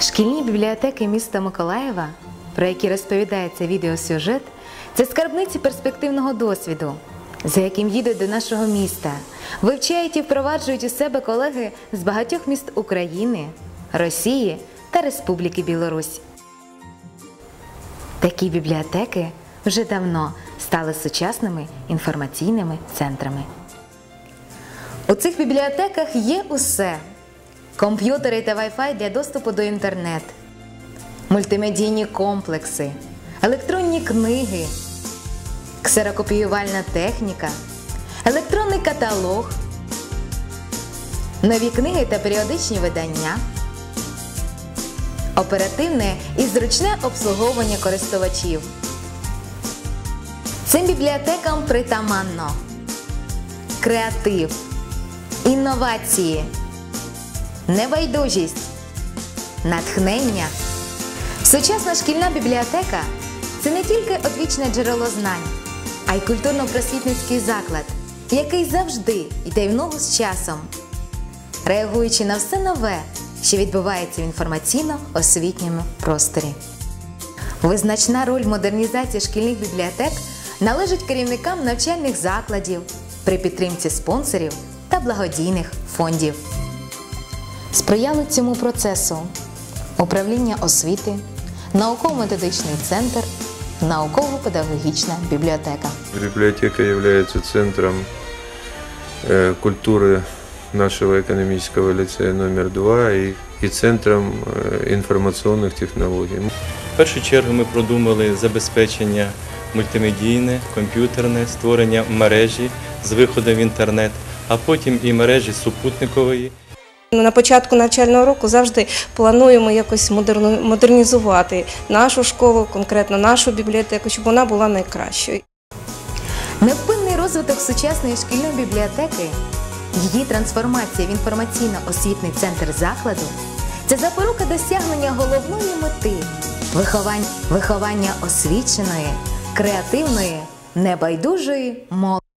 Шкільні бібліотеки міста Миколаєва, про які розповідається відеосюжет, це скарбниці перспективного досвіду, за яким їдуть до нашого міста, вивчають і впроваджують у себе колеги з багатьох міст України, Росії та Республіки Білорусь. Такі бібліотеки вже давно стали сучасними інформаційними центрами. У цих бібліотеках є усе: комп'ютери та Wi-Fi для доступу до інтернет, мультимедійні комплекси, електронні книги, ксерокопіювальна техніка, електронний каталог, нові книги та періодичні видання, оперативне і зручне обслуговування користувачів. Цим бібліотекам притаманно. Креатив, інновації, небайдужість, натхнення. Сучасна шкільна бібліотека це не тільки одвічне джерело знань, а й культурно-просвітницький заклад, який завжди йде в ногу з часом, реагуючи на все нове, що відбувається в інформаційно-освітньому просторі. Визначна роль модернізації шкільних бібліотек належить керівникам навчальних закладів при підтримці спонсорів та благодійних фондів Сприяли цьому процесу управління освіти, науково-методичний центр, науково-педагогічна бібліотека. Библиотека является центром э, культуры нашего экономического лицея номер два и, и центром э, информационных технологий. В першу чергу ми продумали забезпечення мультимедійне, комп'ютерне, створення мережі з виходом в інтернет, а потім і мережі супутникової. На початку навчального року завжди плануємо якось модернізувати нашу школу, конкретно нашу бібліотеку, щоб вона була найкращою. Невпинний розвиток сучасної шкільної бібліотеки, її трансформація в інформаційно-освітний центр закладу це запорука досягнення головної мети виховання, освіченої, креативної, небайдужої молоді.